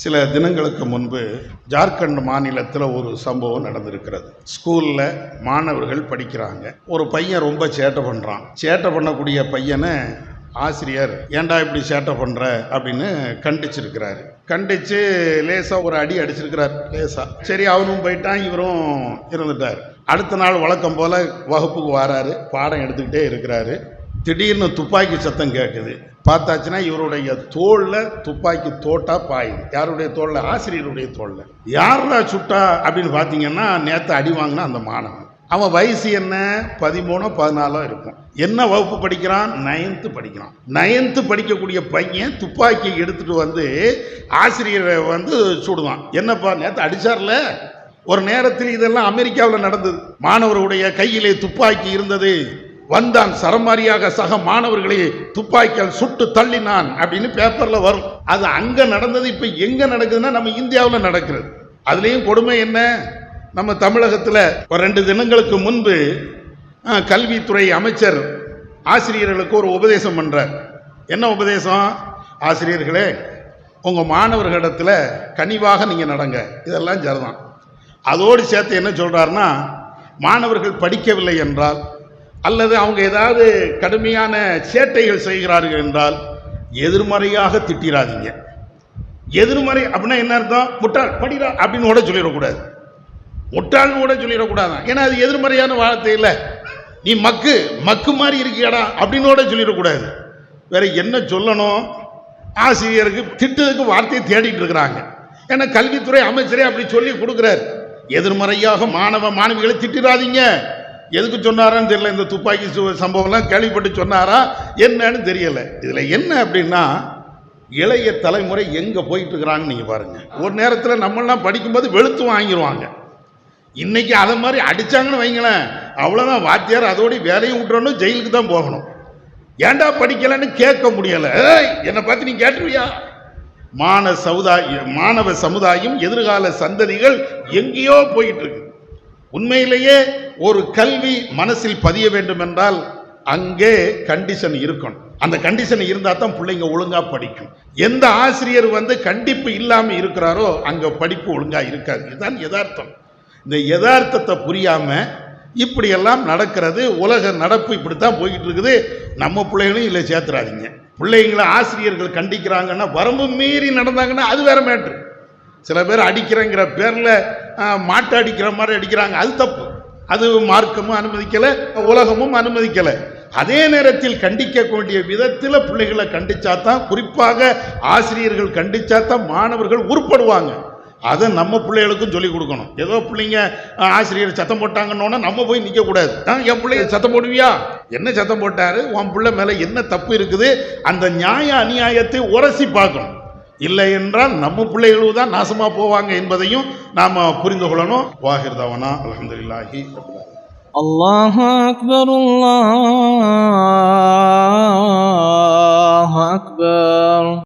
சில தினங்களுக்கு முன்பு ஜார்க்கண்ட் மாநிலத்தில் ஒரு சம்பவம் நடந்திருக்கிறது. ஸ்கூலில் மாணவர்கள் படிக்கிறாங்க. ஒரு பையன் ரொம்ப சேட்டை பண்ணுறான் சேட்டை பண்ணக்கூடிய பையனை ஆசிரியர் ஏன்டா இப்படி சேட்டை பண்ணுற அப்படின்னு கண்டிச்சிருக்கிறாரு. கண்டிச்சு லேசாக ஒரு அடி அடிச்சிருக்கிறார் லேசாக சரி அவனும் போயிட்டான் இவரும் இருந்துட்டார் அடுத்த நாள் வழக்கம் போல் வகுப்புக்கு வராரு பாடம் எடுத்துக்கிட்டே இருக்கிறாரு. திடீர்னு துப்பாக்கி சத்தம் கேட்குது பார்த்தாச்சுன்னா இவருடைய தோளில் துப்பாக்கி தோட்டா பாயுது. யாருடைய தோளில்? ஆசிரியருடைய தோளில். யாரா சுட்டா அப்படின்னு பார்த்தீங்கன்னா நேற்று அடி வாங்கினா அந்த மாணவன். அவன் வயசு என்ன? பதிமூணோ பதினாலோ இருக்கும். என்ன வகுப்பு படிக்கிறான்? நைன்த்து படிக்கிறான். நைன்த்து படிக்கக்கூடிய பையன் துப்பாக்கி எடுத்துட்டு வந்து ஆசிரியரை வந்து சுடுவான். என்னப்பா நேற்று அடிச்சார்ல? ஒரு நேரத்தில் இதெல்லாம் அமெரிக்காவில் நடந்தது. மாணவருடைய கையிலே துப்பாக்கி இருந்தது. வந்தான் சரமாரியாக சக மாணவர்களை துப்பாக்கியால் சுட்டு தள்ளினான் அப்படின்னு பேப்பரில் வரும். அது அங்கே நடந்தது இப்போ எங்கே நடக்குதுன்னா நம்ம இந்தியாவில் நடக்கிறது. அதுலேயும் கொடுமை என்ன? நம்ம தமிழகத்தில் ஒரு ரெண்டு தினங்களுக்கு முன்பு கல்வித்துறை அமைச்சர் ஆசிரியர்களுக்கு ஒரு உபதேசம் பண்ணுறார் என்ன உபதேசம்? ஆசிரியர்களே உங்கள் மாணவர்களிடத்தில் கனிவாக நீங்கள் நடங்க. இதெல்லாம் சரிதான் அதோடு சேர்த்து என்ன சொல்கிறாருன்னா மாணவர்கள் படிக்கவில்லை என்றால் அல்லது அவங்க ஏதாவது கடுமையான சேட்டைகள் செய்கிறார்கள் என்றால் எதிர்மறையாக திட்டிராதீங்க. எதிர்மறை அப்படின்னா என்ன அர்த்தம்? முட்டாள் படிடா அப்படின்னு கூட சொல்லிடக்கூடாது. முட்டாள்னு கூட சொல்லிடக்கூடாதான். ஏன்னா அது எதிர்மறையான வார்த்தை இல்லை. நீ மக்கு மக்கு மாதிரி இருக்கியாடா அப்படின்னு கூட சொல்லிடக்கூடாது. வேற என்ன சொல்லணும்? ஆசிரியருக்கு திட்டத்துக்கு வார்த்தையை தேடிட்டு இருக்கிறாங்க. ஏன்னா கல்வித்துறை அமைச்சரே அப்படி சொல்லி கொடுக்குறாரு. எதிர்மறையாக மாணவ மாணவிகளை திட்டிடாதீங்க எதுக்கு சொன்னாரான்னு தெரியல இந்த துப்பாக்கி சம்பவம்லாம் கேள்விப்பட்டு சொன்னாரா என்னன்னு தெரியல. இதில் என்ன அப்படின்னா இளைய தலைமுறை எங்கே போயிட்டு இருக்கிறாங்கன்னு நீங்கள் பாருங்கள் ஒரு நேரத்தில் நம்மளாம் படிக்கும்போது வெளுத்து வாங்கிடுவாங்க இன்னைக்கு அதை மாதிரி அடிச்சாங்கன்னு வைங்களேன் அவ்வளோதான் வாத்தியார் அதோடய வேலையை விட்டுறணும் ஜெயிலுக்கு தான் போகணும். ஏன்டா படிக்கலைன்னு கேட்க முடியலை. என்னை பார்த்து நீ கேட்டுருவியா? மாண சமுதாய மாணவ சமுதாயம் எதிர்கால சந்ததிகள் எங்கேயோ போயிட்டுருக்கு. உண்மையிலேயே ஒரு கல்வி மனசில் பதிய வேண்டும் என்றால் அங்கே கண்டிஷன் இருக்கணும். அந்த கண்டிஷன் இருந்தால் தான் பிள்ளைங்க ஒழுங்காக படிக்கும். எந்த ஆசிரியர் வந்து கண்டிப்பு இல்லாமல் இருக்கிறாரோ அங்கே படிப்பு ஒழுங்காக இருக்காது. இதுதான் யதார்த்தம். இந்த யதார்த்தத்தை புரியாமல் இப்படியெல்லாம் நடக்கிறது உலக நடப்பு இப்படித்தான் போய்கிட்டு இருக்குது நம்ம பிள்ளைகளையும் இல்லை சேர்த்துறாதீங்க. பிள்ளைங்களை ஆசிரியர்கள் கண்டிக்கிறாங்கன்னா வரம்பு மீறி நடந்தாங்கன்னா அது வேற மேட்ரு சில பேர் அடிக்கிறேங்கிற பேரில் மாட்டை அடிக்கிற மாதிரி அடிக்கிறாங்க. அது தப்பு. அது மார்க்கமும் அனுமதிக்கலை உலகமும் அனுமதிக்கலை. அதே நேரத்தில் கண்டிக்கக்கூடிய விதத்தில் பிள்ளைகளை கண்டிச்சா தான் குறிப்பாக ஆசிரியர்கள் கண்டிச்சா தான் மாணவர்கள் உருப்படுவாங்க. அதை நம்ம பிள்ளைகளுக்கும் சொல்லிக் கொடுக்கணும். ஏதோ பிள்ளைங்க ஆசிரியர் சத்தம் போட்டாங்கன்னொன்னே நம்ம போய் நிற்கக்கூடாது என் பிள்ளைய சத்தம் போடுவியா? என்ன சத்தம் போட்டாரு? உன் பிள்ளை மேலே என்ன தப்பு இருக்குது? அந்த நியாய அநியாயத்தை உரசி பார்க்கணும். இல்லை என்றால் நம்ம பிள்ளைகளும் தான் நாசமாக போவாங்க என்பதையும் நாம் புரிந்து கொள்ளணும். வாகிர்தவனா அலமதுல்லாஹி அல்லாஹ் அக்பர் அல்லாஹ் அக்பர்.